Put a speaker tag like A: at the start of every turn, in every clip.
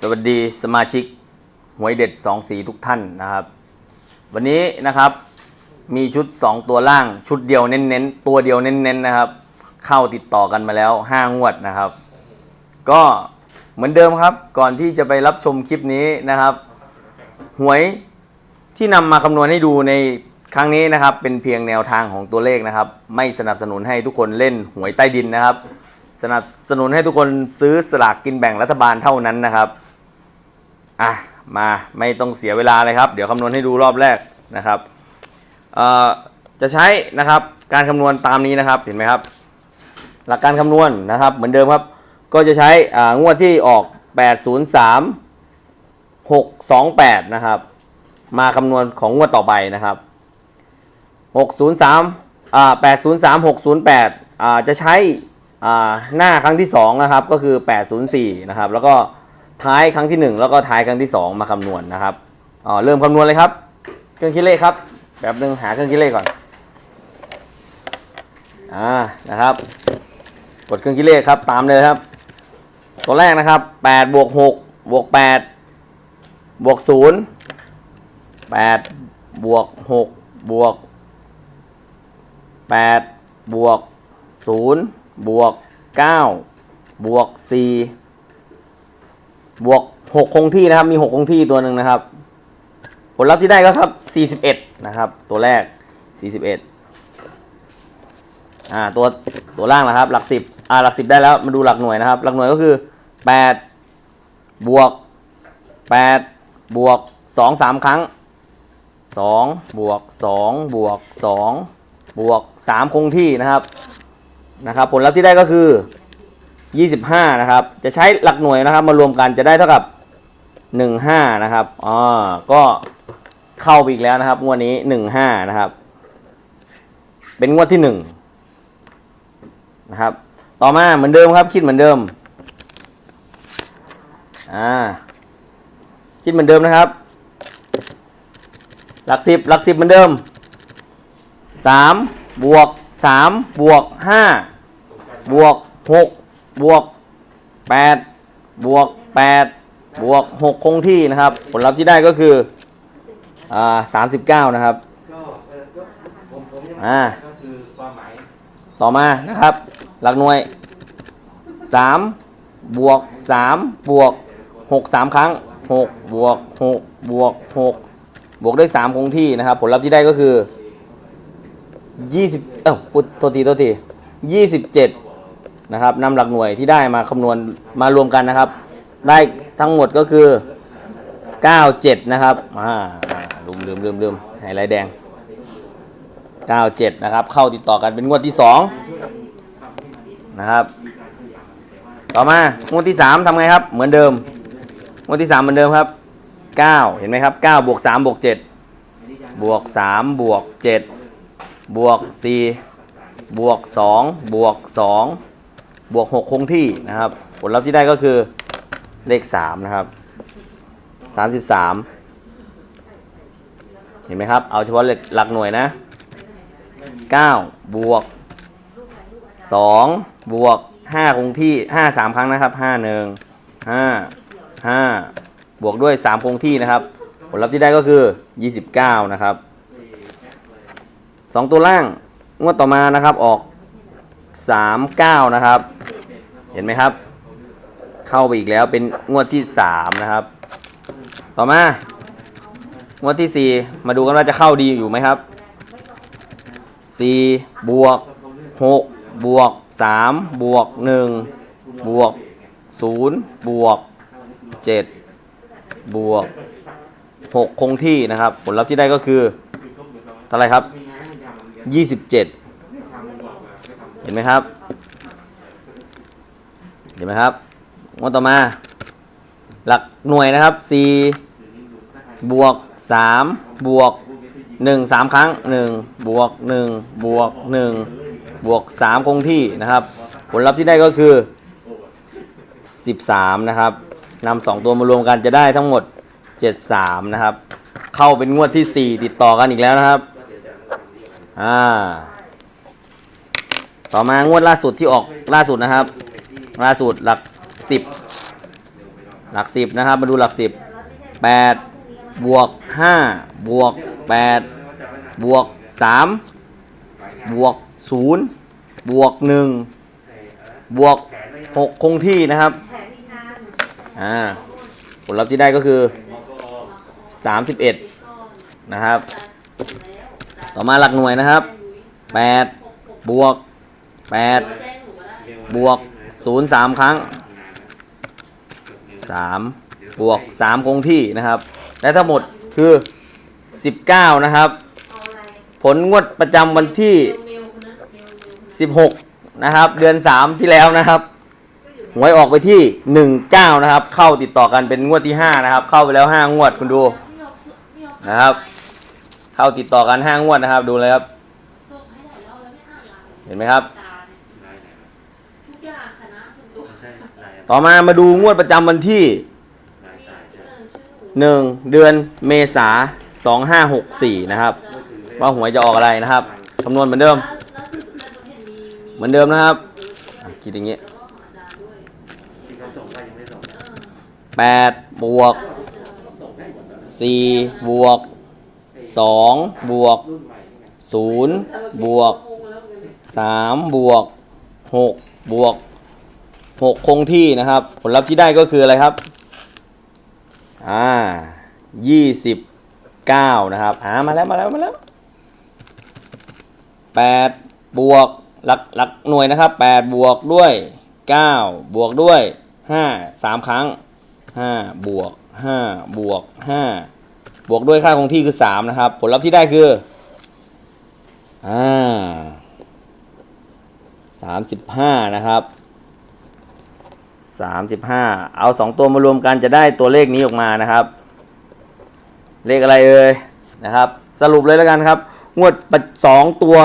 A: สวัสดีสมาชิกหวยเด็ดสองสีทุกท่านนะครับ วันนี้นะครับมีชุด 2 ตัวล่างชุดเดียวเน้นๆ ตัวเดียวเน้นๆนะครับ เข้าติดต่อกันมาแล้ว5งวดนะครับ ก็เหมือนเดิมครับ ก่อนที่จะไปรับชมคลิปนี้นะครับ หวยที่นำมาคำนวณให้ดูในครั้งนี้นะครับ เป็นเพียงแนวทางของตัวเลขนะครับ ไม่สนับสนุนให้ทุกคนเล่นหวยใต้ดินนะครับ สนับสนุนให้ทุกคนซื้อสลากกินแบ่งรัฐบาลเท่านั้นนะครับ อะมาไม่ต้องเสียเวลาเลยครับ เดี๋ยวคำนวณให้ดูรอบแรกนะครับจะใช้นะครับการคำนวณตามนี้นะครับเห็นไหมครับ หลักการคำนวณนะครับเหมือนเดิมครับ ก็จะใช้งวดที่ออก 803 628นะครับมาคำนวณของงวดต่อไปนะครับ 603อ่า803 608อ่าจะใช้อ่าหน้าครั้งที่2นะครับก็คือ 804นะครับแล้วก็ ท้ายครั้งที่ 1 แล้วก็ท้ายครั้งที่ 2 มาคำนวณนะครับอ่าเริ่มคำนวณเลยครับ เครื่องคิดเลขครับแบบหนึ่งหาเครื่องคิดเลขก่อนอ่านะครับกดเครื่องคิดเลขครับตามเลยครับ ตัวแรกนะครับ8บวก6บวก8บวก0 8บวก6บวก8บวก0บวก9บวก4 บวก6คงที่นะครับ มี6คงที่ตัวหนึ่งนะครับ ผลลัพธ์ที่ได้ก็ครับ41นะครับ ตัวแรก41อ่าตัวตัวล่างนะครับ หลัก10อ่าหลัก10ได้แล้วมาดูหลักหน่วยนะครับ หลักหน่วยก็คือ8บวก8บวก2 3ครั้ง2บวก2บวก2บวก3คงที่นะครับนะครับ ผลลัพธ์ที่ได้ก็คือ 25 นะครับ จะใช้หลักหน่วยนะครับ มารวมกันจะได้เท่ากับ 15 นะครับอ๋อก็เข้าไปอีกแล้วนะครับงวดนี้ 15 นะครับ เป็นงวดที่1นะครับ ต่อมาเหมือนเดิมครับ คิดเหมือนเดิมอ่าคิดเหมือนเดิมนะครับ หลักสิบหลักสิบเหมือนเดิมสามบวกสามบวกห้าบวกหก บวกแปดบวกแปดบวกหกคงที่นะครับ ผลลัพธ์ที่ได้ก็คืออ่าสามสิบเก้านะครับ
B: ก็เออก็ผมผมยัง
A: อ่า
B: ก็คือความหมาย
A: ต่อมานะครับ หลักหน่วยสามบวกสามบวกหกสามครั้งหกบวกหกบวกหกบวกด้วยสามคงที่นะครับ ผลลัพธ์ที่ได้ก็คือยี่สิบเอ้าพูดโทษทีโทษทียี่สิบเจ็ด นะครับนำหลักหน่วยที่ได้มาคำนวณมารวมกันนะครับ ได้ทั้งหมดก็คือ 97 นะครับอ่าลืมลืมลืมลืมไฮไลท์แดง 97 นะครับ เข้าติดต่อกันเป็นงวดที่ 2 นะครับ ต่อมางวดที่ 3ทำไงครับ เหมือนเดิม งวดที่ 3 เหมือนเดิมครับ 9 เห็นไหมครับ9บวก3บวก7บวก3บวก7บวก4บวก2บวก2 บวก 6 คงที่นะครับ ผลลัพธ์ที่ได้ก็คือเลข 3 นะครับ 33 เห็นไหมครับ เอาเฉพาะหลักหน่วยนะ 9 บวก 2 บวก 5 คงที่ 5 3 ครั้งนะครับ 5 1 5 5 บวกด้วย 3 คงที่นะครับ ผลลัพธ์ที่ได้ก็คือ 29 นะครับ 2 ตัวล่างงวดต่อมานะครับออก 3 9 นะครับ เห็นไหมครับ เข้าไปอีกแล้วเป็นงวดที่3นะครับ ต่อมางวดที่4มาดูกันว่าจะเข้าดีอยู่ไหมครับ4บวก6บวก3บวก1บวก0บวก7บวก6คงที่นะครับ ผลลัพธ์ที่ได้ก็คือเท่าไรครับ27เห็นไหมครับ เห็นไหมครับงวดต่อมา หลักหน่วยนะครับ4บวก3บวก1 3 ครั้ง 1 บวก 1 บวก 1 บวก 3 คงที่นะครับ ผลลัพธ์ที่ได้ก็คือ 13 นะครับนำสองตัวมารวมกันจะได้ทั้งหมด 73 นะครับ เข้าเป็นงวดที่ 4 ติดต่อกันอีกแล้วนะครับอ่าต่อมางวดล่าสุดที่ออกล่าสุดนะครับ ล่าสุดหลัก10หลักสิบนะครับ มาดูหลักสิบแปดบวกห้าบวกแปดบวกสามบวกศูนย์บวกหนึ่งบวกหกคงที่นะครับอ่าผลลัพธ์ที่ได้ก็คือ31นะครับ ต่อมาหลักหน่วยนะครับ8บวก8บวก 0 3ครั้ง3บวก3คงที่นะครับ และทั้งหมดคือ19นะครับ ผลงวดประจำวันที่16นะครับ เดือน3ที่แล้วนะครับหวยออกไปที่19นะครับ เข้าติดต่อกันเป็นงวดที่5นะครับ เข้าไปแล้ว5งวดคุณดูนะครับ เข้าติดต่อกัน5งวดนะครับ ดูเลยครับ เห็นไหมครับ
C: ทุกอย่างคณะส่วนตัว
A: ต่อมามาดูงวดประจำวันที่ 1 เดือนเมษา2564 นะครับ ว่าหวยจะออกอะไรนะครับคำนวณเหมือนเดิม
C: เหมื
A: อนเดิมนะครับคิดอย่างนี้
C: แล้วก็หมาดาด้วย
B: ที่เขาส่งก็ยังไม่ส่งนะ
A: 8บวก4บวก2บวก
B: รุ่นใหม่นี่ไง
A: 0บวก
C: งงแล้วเหมือนกันเนี่ย
A: สามบวกหกบวก หกคงที่นะครับ ผลลัพธ์ที่ได้ก็คืออะไรครับ อ่ายี่สิบเก้านะครับ อ่า มาแล้ว มาแล้ว มาแล้วแปดบวก หลัก หลักหน่วยนะครับแปดบวกด้วยเก้าบวกด้วยห้าสามครั้งห้าบวกห้าบวกห้าบวกด้วยค่าคงที่คือสามนะครับ ผลลัพธ์ที่ได้คือ อ่าสามสิบห้านะครับ สามสิบห้าเอาสองตัวมารวมกันจะได้ตัวเลขนี้ออกมานะครับ เลขอะไรเอ่ยนะครับ สรุปเลยแล้วกันครับ งวดสองตัว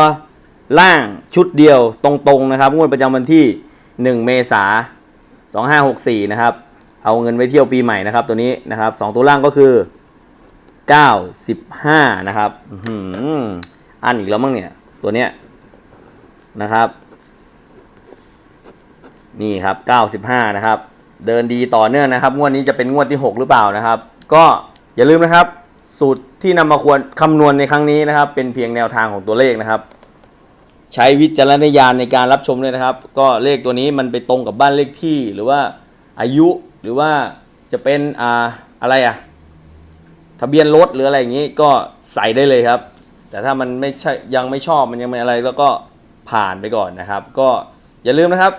A: ล่างชุดเดียวตรงๆนะครับ งวดประจำวันที่ 1 เมษา2564 นะครับ เอาเงินไว้เที่ยวปีใหม่นะครับ ตัวนี้นะครับสองตัวล่างก็คือ 95 นะครับอื้อหืออันอีกแล้วมั้งเนี่ย ตัวเนี้ยนะครับ นี่ครับ 95 นะครับ เดินดีต่อเนื่องนะครับ งวดนี้จะเป็นงวดที่ 6 หรือเปล่านะครับ ก็อย่าลืมนะครับ สูตรที่นำมาควรคำนวณในครั้งนี้นะครับ เป็นเพียงแนวทางของตัวเลขนะครับ ใช้วิจารณญาณในการรับชมด้วยนะครับ ก็เลขตัวนี้มันไปตรงกับบ้านเลขที่ หรือว่าอายุหรือว่าจะเป็นอ่าอะไรอะทะเบียนรถหรืออะไรอย่างนี้ก็ใส่ได้เลยครับ แต่ถ้ามันไม่ใช่ยังไม่ชอบมันยังไม่อะไร แล้วก็ผ่านไปก่อนนะครับ ก็อย่าลืมนะครับ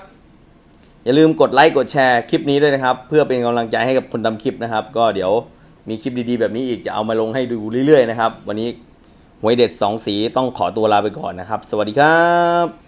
A: อย่าลืมกดไลค์กดแชร์คลิปนี้ด้วยนะครับ เพื่อเป็นกำลังใจให้กับคนทำคลิปนะครับ ก็เดี๋ยวมีคลิปดีๆ แบบนี้อีกจะเอามาลงให้ดูเรื่อยๆนะครับ วันนี้หวยเด็ด 2 สีต้องขอตัวลาไปก่อนนะครับ สวัสดีครับ